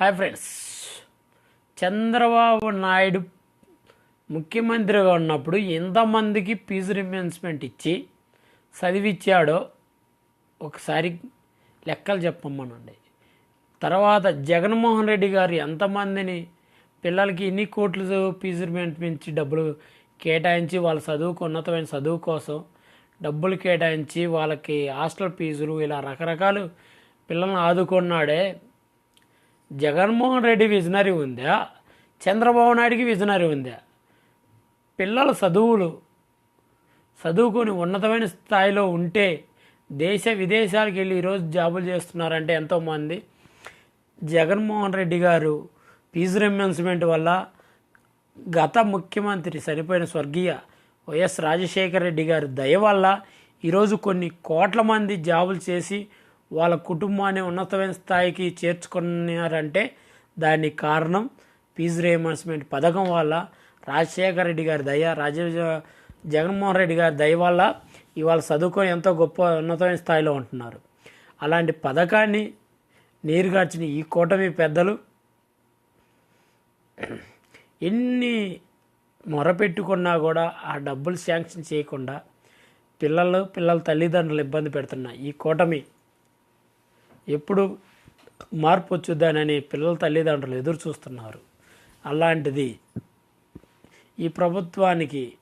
Hi friends. Chandrababu Naidu ముఖ్యమంత్రిగా ఉన్నప్పుడు ఎంతమందికి ఫీజు రిమెన్స్మెంట్ ఇచ్చి చదివిచ్చాడో ఒకసారి లెక్కలు చెప్పమ్మనండి తర్వాత జగన్మోహన్ రెడ్డి గారు ఎంతమందిని పిల్లలకి ఎన్ని కోట్లు ఫీజు రిమెంట్ ఇచ్చి డబ్బులు కేటాయించి వాళ్ళ చదువుకు ఉన్నతమైన చదువు కోసం డబ్బులు కేటాయించి వాళ్ళకి హాస్టల్ ఫీజులు ఇలా రకరకాలు పిల్లల్ని ఆదుకున్నాడే జగన్మోహన్ రెడ్డి విజనరీ ఉందా? చంద్రబాబు నాయుడికి విజనరీ ఉందా? పిల్లల చదువులు చదువుకొని ఉన్నతమైన స్థాయిలో ఉంటే దేశ విదేశాలకు వెళ్ళి ఈరోజు జాబులు చేస్తున్నారంటే ఎంతోమంది జగన్మోహన్ రెడ్డి గారు ఫీజు రిమెన్స్మెంట్ వల్ల గత ముఖ్యమంత్రి సరిపోయిన స్వర్గీయ వైఎస్ రాజశేఖర రెడ్డి గారి దయ వల్ల ఈరోజు కొన్ని కోట్ల మంది జాబులు చేసి వాళ్ళ కుటుంబాన్ని ఉన్నతమైన స్థాయికి చేర్చుకున్నారంటే దానికి కారణం ఫీజు రియంబర్స్మెంట్ పథకం వల్ల రాజశేఖర రెడ్డి గారి దయ రాజ జగన్మోహన్ రెడ్డి గారి దయ వల్ల ఇవాళ చదువుకొని ఎంతో గొప్ప ఉన్నతమైన స్థాయిలో ఉంటున్నారు. అలాంటి పథకాన్ని నీరుగార్చిన ఈ కూటమి పెద్దలు ఎన్ని మొరపెట్టుకున్నా కూడా ఆ డబ్బులు శాంక్షన్ చేయకుండా పిల్లలు పిల్లల తల్లిదండ్రులు ఇబ్బంది పెడుతున్న ఈ కూటమి ఎప్పుడు మార్పు వచ్చుద్దానని పిల్లల తల్లిదండ్రులు ఎదురు చూస్తున్నారు. అలాంటిది ఈ ప్రభుత్వానికి